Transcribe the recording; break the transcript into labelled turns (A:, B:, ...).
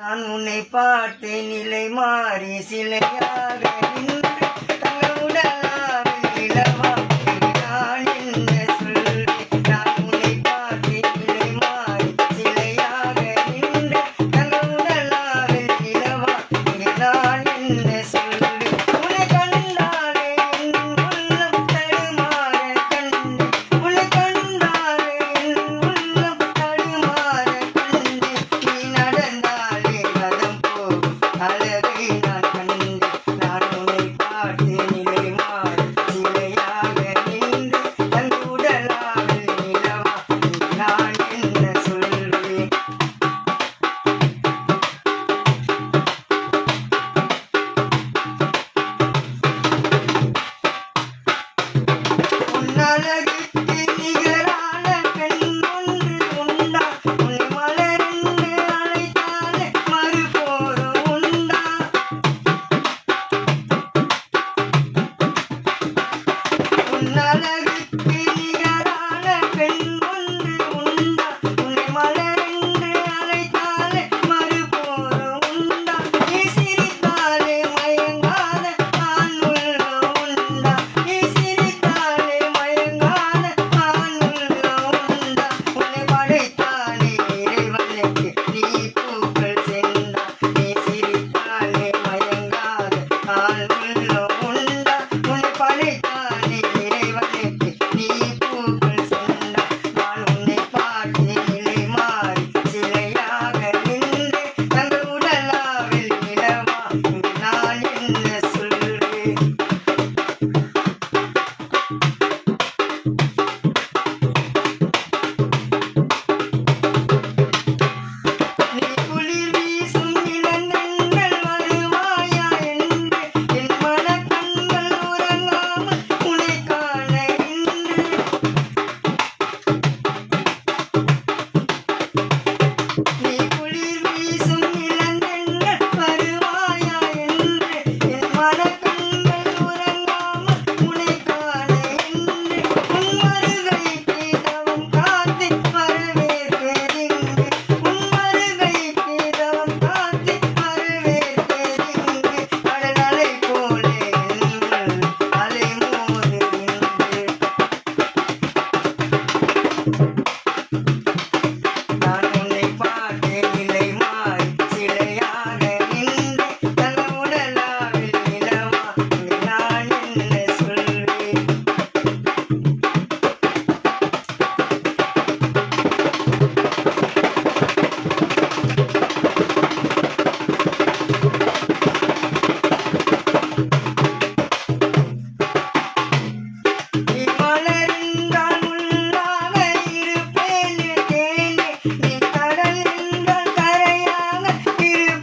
A: நான் உன்னை பார்த்தேன் நிலை மாறி சிலையாக நின்று ¡No, no! Thank you.